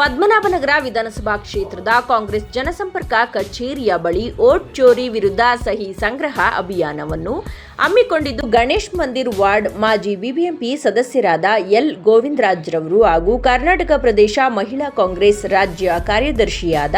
ಪದ್ಮನಾಭನಗರ ವಿಧಾನಸಭಾ ಕ್ಷೇತ್ರದ ಕಾಂಗ್ರೆಸ್ ಜನಸಂಪರ್ಕ ಕಚೇರಿಯ ಬಳಿ ಓಟ್ ಚೋರಿ ವಿರುದ್ಧ ಸಹಿ ಸಂಗ್ರಹ ಅಭಿಯಾನವನ್ನು ಹಮ್ಮಿಕೊಂಡಿದ್ದು ಗಣೇಶ್ ಮಂದಿರ್ ವಾರ್ಡ್ ಮಾಜಿ ಬಿಬಿಎಂಪಿ ಸದಸ್ಯರಾದ ಎಲ್ ಗೋವಿಂದರಾಜ್ರವರು ಹಾಗೂ ಕರ್ನಾಟಕ ಪ್ರದೇಶ ಮಹಿಳಾ ಕಾಂಗ್ರೆಸ್ ರಾಜ್ಯ ಕಾರ್ಯದರ್ಶಿಯಾದ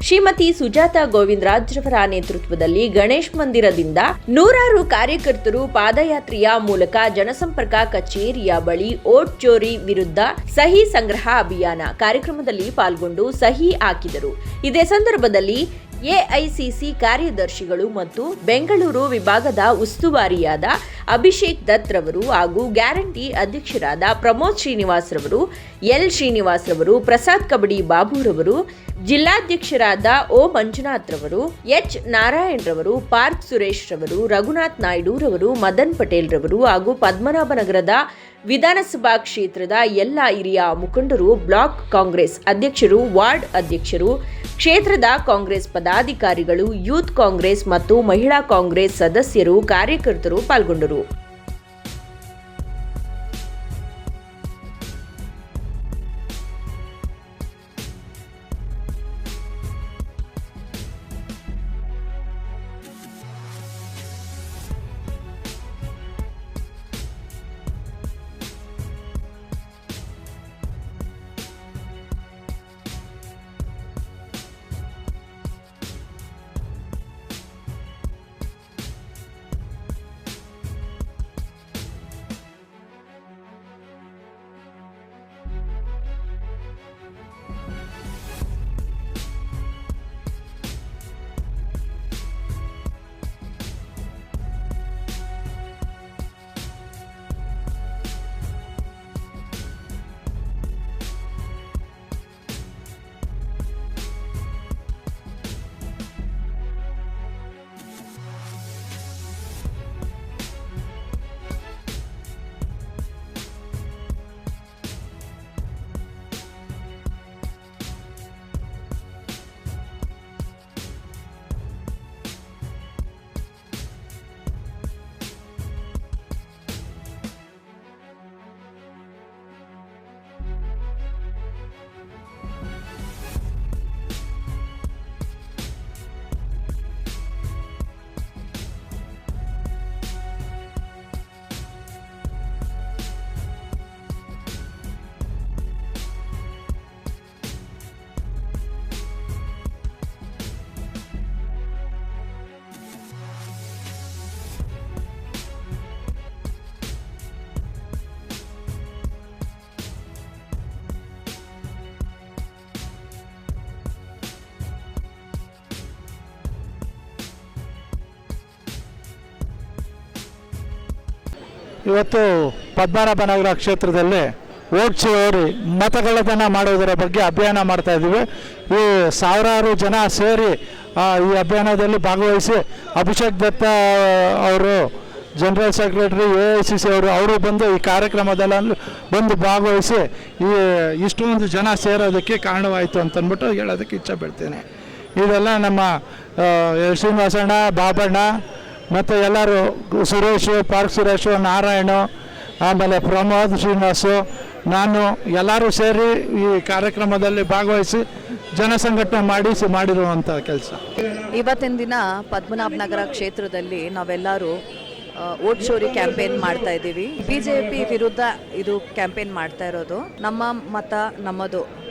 ಶ್ರೀಮತಿ ಸುಜಾತ ಗೋವಿಂದರಾಜ್ರವರ ನೇತೃತ್ವದಲ್ಲಿ ಗಣೇಶ್ ಮಂದಿರದಿಂದ ನೂರಾರು ಕಾರ್ಯಕರ್ತರು ಪಾದಯಾತ್ರೆಯ ಮೂಲಕ ಜನಸಂಪರ್ಕ ಕಚೇರಿಯ ಬಳಿ ಓಟ್ ಚೋರಿ ವಿರುದ್ಧ ಸಹಿ ಸಂಗ್ರಹ ಅಭಿಯಾನ ಕಾರ್ಯಕ್ರಮದಲ್ಲಿ ಪಾಲ್ಗೊಂಡು ಸಹಿ ಹಾಕಿದರು. ಇದೇ ಸಂದರ್ಭದಲ್ಲಿ ಎಐಸಿಸಿ ಕಾರ್ಯದರ್ಶಿಗಳು ಮತ್ತು ಬೆಂಗಳೂರು ವಿಭಾಗದ ಉಸ್ತುವಾರಿಯಾದ ಅಭಿಷೇಕ್ ದತ್ ರವರು ಹಾಗೂ ಗ್ಯಾರಂಟಿ ಅಧ್ಯಕ್ಷರಾದ ಪ್ರಮೋದ್ ಶ್ರೀನಿವಾಸ್ ರವರು, ಎಲ್ ಶ್ರೀನಿವಾಸ್ ರವರು, ಪ್ರಸಾದ್ ಕಬಡ್ಡಿ ಬಾಬುರವರು ಜಿಲ್ಲಾಧ್ಯಕ್ಷರಾದ ಓ ಮಂಜುನಾಥ್ ರವರು, ಎಚ್ ನಾರಾಯಣ್ ರವರು, ಪಾರ್ಕ್ ಸುರೇಶ್ ರವರು, ರಘುನಾಥ್ ನಾಯ್ಡು ರವರು, ಮದನ್ ಪಟೇಲ್ ರವರು ಹಾಗೂ ಪದ್ಮನಾಭನಗರದ ವಿಧಾನಸಭಾ ಕ್ಷೇತ್ರದ ಎಲ್ಲ ಹಿರಿಯ ಮುಖಂಡರು, ಬ್ಲಾಕ್ ಕಾಂಗ್ರೆಸ್ ಅಧ್ಯಕ್ಷರು, ವಾರ್ಡ್ ಅಧ್ಯಕ್ಷರು, ಕ್ಷೇತ್ರದ ಕಾಂಗ್ರೆಸ್ ಪದಾಧಿಕಾರಿಗಳು, ಯೂತ್ ಕಾಂಗ್ರೆಸ್ ಮತ್ತು ಮಹಿಳಾ ಕಾಂಗ್ರೆಸ್ ಸದಸ್ಯರು, ಕಾರ್ಯಕರ್ತರು ಪಾಲ್ಗೊಂಡರು. ಇವತ್ತು ಪದ್ಮನಾಭನಗರ ಕ್ಷೇತ್ರದಲ್ಲಿ ಓಟ್ ಸೇರಿ ಮತಗಳ್ಳತನ ಮಾಡುವುದರ ಬಗ್ಗೆ ಅಭಿಯಾನ ಮಾಡ್ತಾ ಇದ್ದೀವಿ. ಈ ಸಾವಿರಾರು ಜನ ಸೇರಿ ಈ ಅಭಿಯಾನದಲ್ಲಿ ಭಾಗವಹಿಸಿ ಅಭಿಷೇಕ್ ದತ್ತ ಅವರು general secretary A I C C ಅವರು ಅವರು ಬಂದು ಈ ಕಾರ್ಯಕ್ರಮದಲ್ಲಿ ಬಂದು ಭಾಗವಹಿಸಿ ಈ, ಇಷ್ಟೊಂದು ಜನ ಸೇರೋದಕ್ಕೆ ಕಾರಣವಾಯಿತು ಅಂತಂದ್ಬಿಟ್ಟು ಹೇಳೋದಕ್ಕೆ ಇಚ್ಛೆ ಪಡ್ತೇನೆ. ಇದೆಲ್ಲ ನಮ್ಮ ಶ್ರೀನಿವಾಸಣ್ಣ, ಬಾಬಣ್ಣ ಮತ್ತು ಎಲ್ಲರೂ ಸುರೇಶ್, ಪಾರ್ಕ್ ಸುರೇಶು, ನಾರಾಯಣ, ಆಮೇಲೆ ಪ್ರಮೋದ್ ಶ್ರೀನಿವಾಸು, ನಾನು ಎಲ್ಲರೂ ಸೇರಿ ಈ ಕಾರ್ಯಕ್ರಮದಲ್ಲಿ ಭಾಗವಹಿಸಿ ಜನಸಂಘಟನೆ ಮಾಡಿ ಸಿ- ಮಾಡಿರುವಂಥ ಕೆಲಸ. ಇವತ್ತಿನ ದಿನ ಪದ್ಮನಾಭನಗರ ಕ್ಷೇತ್ರದಲ್ಲಿ ನಾವೆಲ್ಲರೂ ಓಟ್ ಚೋರಿ ಕ್ಯಾಂಪೇನ್ ಮಾಡ್ತಾ ಇದ್ದೀವಿ. ಬಿಜೆಪಿ ವಿರುದ್ಧ ಇದು ಕ್ಯಾಂಪೇನ್ ಮಾಡ್ತಾ ಇರೋದು. ನಮ್ಮ ಮತ ನಮ್ಮದು.